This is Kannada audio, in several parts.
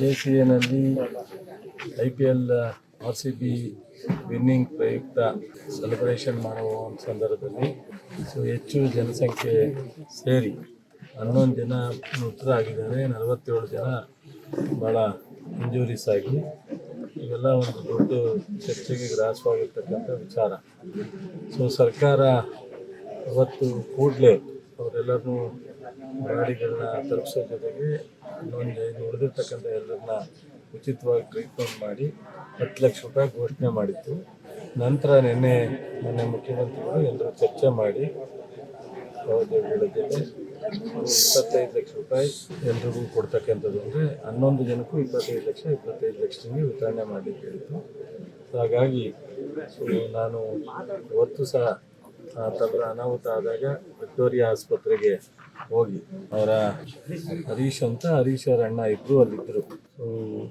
K C ಎನಲ್ಲಿ I P L, R C B winning ಪ್ರಯುಕ್ತ ಸೆಲೆಬ್ರೇಷನ್ ಮಾಡುವ ಸಂದರ್ಭದಲ್ಲಿ ಸೊ ಹೆಚ್ಚು ಜನಸಂಖ್ಯೆ ಸೇರಿ ಹನ್ನೊಂದು ಜನ ಮೃತರಾಗಿದ್ದಾರೆ ನಲವತ್ತೇಳು ಜನ ಭಾಳ ಇಂಜುರೀಸ್ ಆಗಿ ಇವೆಲ್ಲ ಒಂದು ದೊಡ್ಡ ಚರ್ಚೆಗೆ ಗ್ರಾಸವಾಗಿರ್ತಕ್ಕಂಥ ವಿಚಾರ. ಸೊ ಸರ್ಕಾರ ಅವತ್ತು ಕೂಡಲೇ ಅವರೆಲ್ಲರೂ ಗಾಡಿಗಳನ್ನ ತಲುಪಿಸೋ ಜೊತೆಗೆ ಇನ್ನೊಂದು ಇದು ಉಳಿದಿರ್ತಕ್ಕಂಥ ಎಲ್ಲರನ್ನ ಉಚಿತವಾಗಿ ಟ್ರೀಟ್ಮೆಂಟ್ ಮಾಡಿ ಹತ್ತು ಲಕ್ಷ ರೂಪಾಯಿ ಘೋಷಣೆ ಮಾಡಿತ್ತು ನಂತರ ನಿನ್ನೆ ಮೊನ್ನೆ ಮುಖ್ಯಮಂತ್ರಿಗಳು ಎಲ್ಲರೂ ಚರ್ಚೆ ಮಾಡಿ ಜೊತೆ ಇಪ್ಪತ್ತೈದು ಲಕ್ಷ ರೂಪಾಯಿ ಎಲ್ರಿಗೂ ಕೊಡ್ತಕ್ಕಂಥದ್ದು ಅಂದರೆ ಹನ್ನೊಂದು ಜನಕ್ಕೂ ಇಪ್ಪತ್ತೈದು ಲಕ್ಷ, ಇಪ್ಪತ್ತೈದು ಲಕ್ಷದಿಂದ ವಿತರಣೆ ಮಾಡಲಿಕ್ಕೆ ಹೇಳಿತು ಹಾಗಾಗಿ ನಾನು ಇವತ್ತು ಸಹ ಥರದ ಅನಾಹುತ ಆದಾಗ ವಿಕ್ಟೋರಿಯಾ ಆಸ್ಪತ್ರೆಗೆ ಹೋಗಿ. ಅವರ ಹರೀಶ್ ಅಂತ ಹರೀಶ್ ಅವರ ಅಣ್ಣ ಇಬ್ಬರು ಅಲ್ಲಿದ್ದರು. ಸೊ,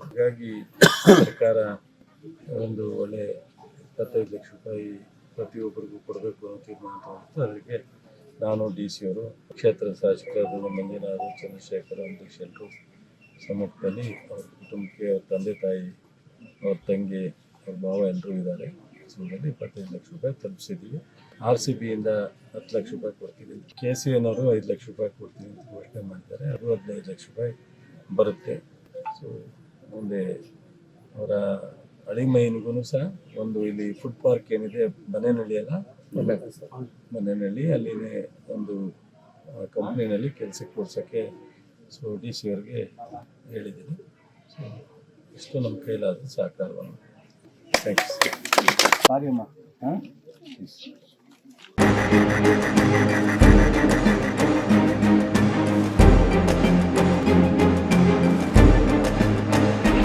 ಹಾಗಾಗಿ ಸರ್ಕಾರ ಒಂದು ಒಳ್ಳೆ ಇಪ್ಪತ್ತೈದು ಲಕ್ಷ ರೂಪಾಯಿ ಪ್ರತಿಯೊಬ್ಬರಿಗೂ ಕೊಡಬೇಕು ಅಂತ ತೀರ್ಮಾನ ತಗೊಂಡಿತ್ತು ಅದಕ್ಕೆ ನಾನು ಡಿ ಸಿ ಅವರು, ಕ್ಷೇತ್ರ ಶಾಸಕರಾದ ಮಂಜುನಾಥ್, ಚಂದ್ರಶೇಖರ್, ಅಂಬರೀಶ್ ಎಲ್ಲರೂ ಸಮ್ಮುಖದಲ್ಲಿ ಅವ್ರ ಕುಟುಂಬಕ್ಕೆ ಅವ್ರ ತಂದೆ ತಾಯಿ, ಅವ್ರ ತಂಗಿ, ಅವ್ರ ಭಾವ ಎಲ್ಲರೂ ಇದ್ದಾರೆ. ಸೊ ಇದರಲ್ಲಿ ಇಪ್ಪತ್ತೈದು ಲಕ್ಷ ರೂಪಾಯಿ ತಲುಪಿಸಿದ್ದೀವಿ. ಆರ್ ಸಿ ಬಿಯಿಂದ ಹತ್ತು ಲಕ್ಷ ರೂಪಾಯಿ ಕೊಡ್ತೀವಿ ಕೆ ಸಿ ಎನವರು ಐದು ಲಕ್ಷ ರೂಪಾಯಿ ಕೊಡ್ತೀವಿ ಅಂತ ಘೋಷಣೆ ಮಾಡಿದ್ದಾರೆ. ಅದು ಹದಿನೈದು ಲಕ್ಷ ರೂಪಾಯಿ ಬರುತ್ತೆ. ಸೊ ಮುಂದೆ ಅವರ ಅಳಿಮೈನಿಗೂ ಸಹ ಒಂದು ಇಲ್ಲಿ ಫುಡ್ ಪಾರ್ಕ್ ಏನಿದೆ ಮನೆಯಲ್ಲಿ ಅಲ್ಲ? ಮನೆಯಲ್ಲಿ ಅಲ್ಲಿನೇ ಒಂದು ಕಂಪ್ನಿನಲ್ಲಿ ಕೆಲಸಕ್ಕೆ ಕೊಡ್ಸೋಕ್ಕೆ ಸೊ ಡಿ ಸಿ ಅವ್ರಿಗೆ ಹೇಳಿದ್ದೀನಿ. ಸೊ ಇಷ್ಟು ನಮ್ಮ ಕೈಲಾದ ಸಹಕಾರವನ್ನು. Thanks. Barima. Huh? Yes.